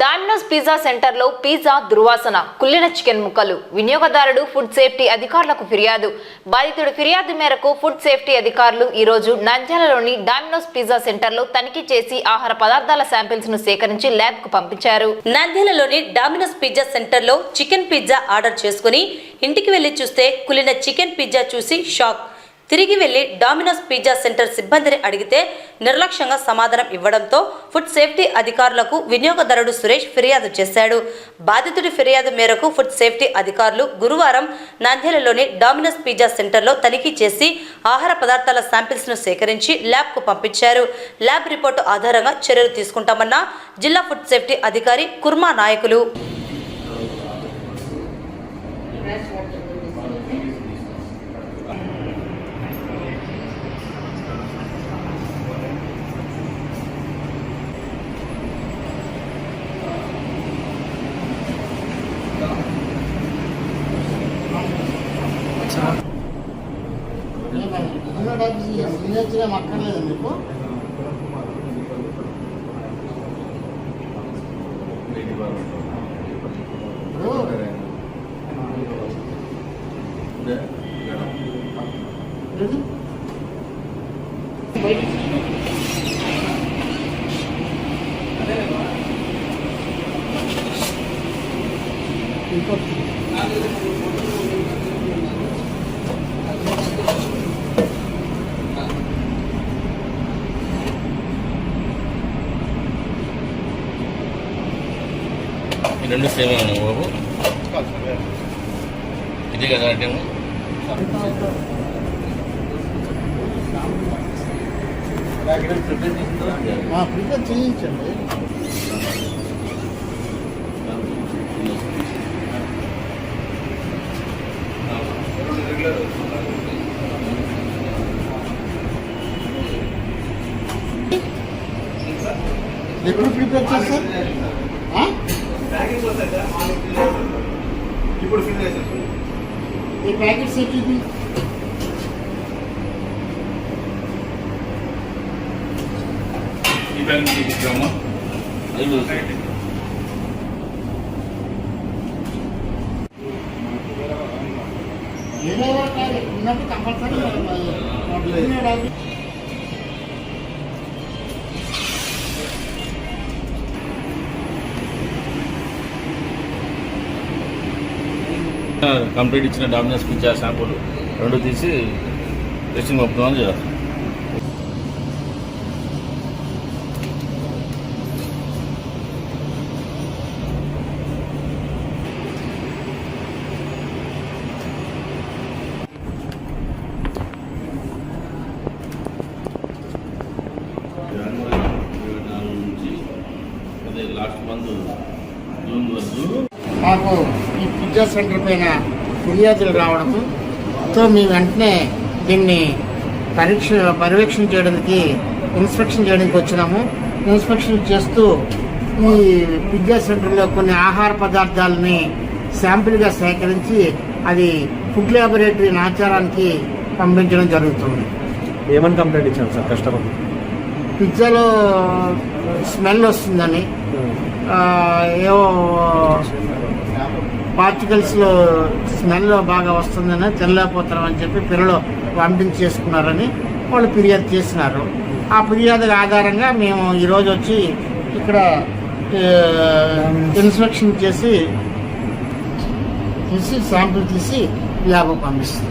Dominoes pizza సెంటర్లో pizza దుర్వాసన కుళ్ళిన చికెన్ ముక్కలు. వినియోగదారుడు ఫుడ్ సేఫ్టీ అధికారులకు ఫిర్యాదు. బాధితుడు ఫిర్యాదు మేరకు ఫుడ్ సేఫ్టీ అధికారులు ఈ రోజు నంద్యాలలోని డామినోస్ పిజ్జా సెంటర్లో తనిఖీ చేసి ఆహార పదార్థాల శాంపిల్స్ను సేకరించి ల్యాబ్కు పంపించారు. నంద్యాలలోని డామినోస్ పిజ్జా సెంటర్లో చికెన్ పిజ్జా ఆర్డర్ చేసుకుని ఇంటికి వెళ్ళి చూస్తే కులిన చికెన్ పిజ్జా చూసి షాక్. తిరిగి వెళ్ళి డామినోస్ పిజ్జా సెంటర్ సిబ్బందిని అడిగితే నిర్లక్ష్యంగా సమాధానం ఇవ్వడంతో ఫుడ్ సేఫ్టీ అధికారులకు వినియోగదారుడు సురేష్ ఫిర్యాదు చేశాడు. బాధితుడి ఫిర్యాదు మేరకు ఫుడ్ సేఫ్టీ అధికారులు గురువారం నంద్యాలలోని డామినోస్ పిజ్జా సెంటర్లో తనిఖీ చేసి ఆహార పదార్థాల శాంపిల్స్ను సేకరించి ల్యాబ్కు పంపించారు. ల్యాబ్ రిపోర్టు ఆధారంగా చర్యలు తీసుకుంటామన్న జిల్లా ఫుడ్ సేఫ్టీ అధికారి కుర్మా నాయకులు. సిగ్నేచర్ ఏం అక్కర్లేదు మీకు ఇప్పుడు ఇది బయటికి ఇంకొకటి ఈ రెండు సేమ్ ఉన్నాయి బాబు. ఇదే కదా అంటే ప్రిపేర్ చేయించండి. ఎప్పుడు ప్రిపేర్ చేస్తారు? ఆ? ఇప్పుడు ఫిల్ చేసేసి ఈ ప్యాకెట్స్ ఎట్టిది ఈ బ్యాంక్ తీసుకురామా అది ఏదో ఉన్నప్పుడు కంపల్సరీ కంప్లీట్ ఇచ్చిన డామినస్ పిచ్చా శాంపుల్ రెండు తీసి టెస్టింగ్ పంపుతామని చేస్తాం లాస్ట్ మంత్ జూన్ వరకు మాకు ఈ పిజ్జా సెంటర్ పైన ఫిర్యాదులు రావడము. తో మేము వెంటనే దీన్ని పరీక్ష పర్యవేక్షణ చేయడానికి ఇన్స్పెక్షన్ చేయడానికి వచ్చినాము. ఇన్స్పెక్షన్ చేస్తూ ఈ పిజ్జా సెంటర్లో కొన్ని ఆహార పదార్థాలని శాంపిల్గా సేకరించి అది ఫుడ్ ల్యాబొరేటరీ ఆచారానికి పంపించడం జరుగుతుంది. ఏమని కంప్లైంట్ ఇచ్చాను సార్ కస్టమర్ పిజ్జాలో స్మెల్ వస్తుందని ఏవో పార్టికల్స్లో స్మెల్ బాగా వస్తుందని తినలేకపోతున్నాం అని చెప్పి పిల్లలు వామిటింగ్ చేసుకున్నారని వాళ్ళు ఫిర్యాదు చేసినారు. ఆ ఫిర్యాదు ఆధారంగా మేము ఈరోజు వచ్చి ఇక్కడ ఇన్స్పెక్షన్ చేసి తీసి శాంపుల్ తీసి ల్యాబ్ పంపిస్తాం